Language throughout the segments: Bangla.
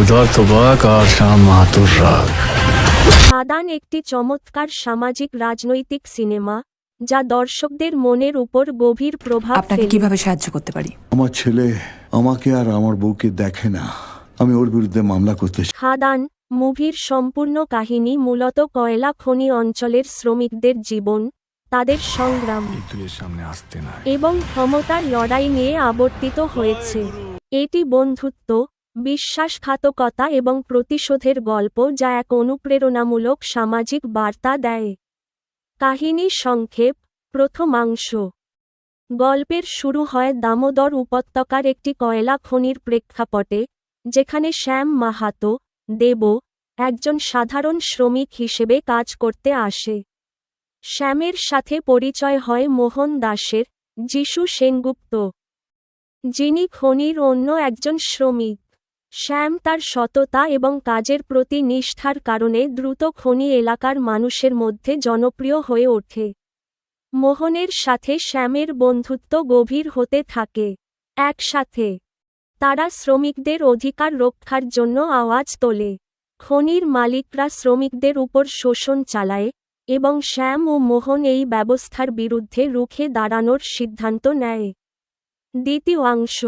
ক্ষুধার্ত বাঘ আর শ্যাম মাহাতুর রাগ। খাদান একটি চমৎকার সামাজিক রাজনৈতিক সিনেমা যা দর্শকদের মনের উপর গভীর প্রভাব আপনাকে ফেলে। কীভাবে সাহায্য করতে পারি? আমার ছেলে আমাকে আর আমার বউকে দেখে না। আমি ওর বিরুদ্ধে মামলা করতে চাই। খাদান মুভির সম্পূর্ণ কাহিনী মূলত কয়লা খনি অঞ্চলের শ্রমিকদের জীবন তাদের সংগ্রাম কিন্তু সামনে আসতে না এবং ক্ষমতার লড়াই নিয়ে আবর্তিত হয়েছে। এটি বন্ধুত্ব বিশ্বাসঘাতকতা এবং প্রতিশোধের গল্প যা এক অনুপ্রেরণামূলক সামাজিক বার্তা দেয়। কাহিনী সংক্ষেপ, প্রথমাংশ। গল্পের শুরু হয় দামোদর উপত্যকার একটি কয়লা খনির প্রেক্ষাপটে, যেখানে শ্যাম মাহাতো, দেব, একজন সাধারণ শ্রমিক হিসেবে কাজ করতে আসে। শ্যামের সাথে পরিচয় হয় মোহন দাসের, যিশু সেনগুপ্ত। যিনি খনির অন্য একজন শ্রমিক। শ্যাম তার সততা এবং কাজের প্রতি নিষ্ঠার কারণে দ্রুত খনি এলাকার মানুষের মধ্যে জনপ্রিয় হয়ে ওঠে। মোহনের সাথে শ্যামের বন্ধুত্ব গভীর হতে থাকে। একসাথে তারা শ্রমিকদের অধিকার রক্ষার জন্য আওয়াজ তোলে। খনির মালিকরা শ্রমিকদের উপর শোষণ চালায় এবং শ্যাম ও মোহন এই ব্যবস্থার বিরুদ্ধে রুখে দাঁড়ানোর সিদ্ধান্ত নেয়। দ্বিতীয় অংশ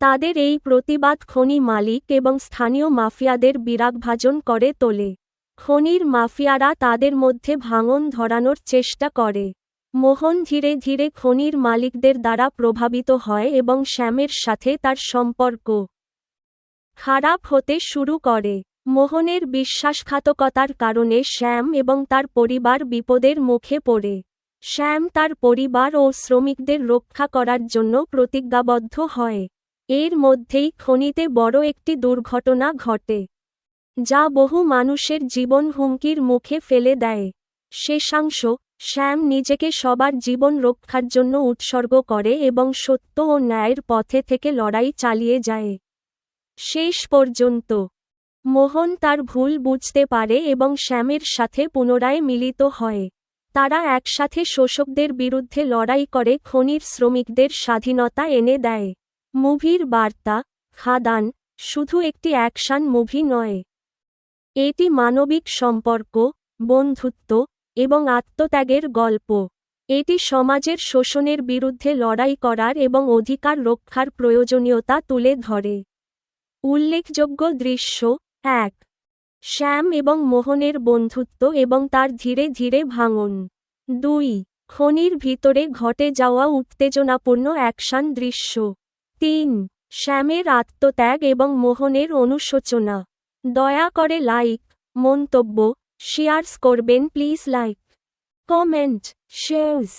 তাদের এই প্রতিবাদ খনি মালিক এবং স্থানীয় মাফিয়াদের বিরাগভাজন করে তোলে। খনির মাফিয়ারা তাদের মধ্যে ভাঙন ধরানোর চেষ্টা করে। মোহন ধীরে ধীরে খনির মালিকদের দ্বারা প্রভাবিত হয় এবং শ্যামের সাথে তার সম্পর্ক খারাপ হতে শুরু করে। মোহনের বিশ্বাসঘাতকতার কারণে শ্যাম এবং তার পরিবার বিপদের মুখে পড়ে। শ্যাম তার পরিবার ও শ্রমিকদের রক্ষা করার জন্য প্রতিজ্ঞাবদ্ধ হয়। এর মধ্যেই খনিতে বড় একটি দুর্ঘটনা ঘটে, যা বহু মানুষের জীবন হুমকির মুখে ফেলে দেয়। শেষাংশ, শ্যাম নিজেকে সবার জীবন রক্ষার জন্য উৎসর্গ করে এবং সত্য ও ন্যায়ের পথে থেকে লড়াই চালিয়ে যায়। শেষ পর্যন্ত, মোহন তার ভুল বুঝতে পারে এবং শ্যামের সাথে পুনরায় মিলিত হয়। তারা একসাথে শোষকদের বিরুদ্ধে লড়াই করে খনির শ্রমিকদের স্বাধীনতা এনে দেয়। মুভির বার্তা, খাদান, শুধু একটি অ্যাকশন মুভি নয়। এটি মানবিক সম্পর্ক, বন্ধুত্ব এবং আত্মত্যাগের গল্প। এটি সমাজের শোষণের বিরুদ্ধে লড়াই করার এবং অধিকার রক্ষার প্রয়োজনীয়তা তুলে ধরে। উল্লেখযোগ্য দৃশ্য, এক, শ্যাম এবং মোহনের বন্ধুত্ব এবং তার ধীরে ধীরে ভাঙন। দুই, খনির ভিতরে ঘটে যাওয়া উত্তেজনাপূর্ণ অ্যাকশন দৃশ্য। তিন, শ্যামের আত্মত্যাগ এবং মোহনের অনুশোচনা। দয়া করে লাইক, মন্তব্য, শেয়ার্স করবেন প্লিজ লাইক, কমেন্ট, শেয়ার্স।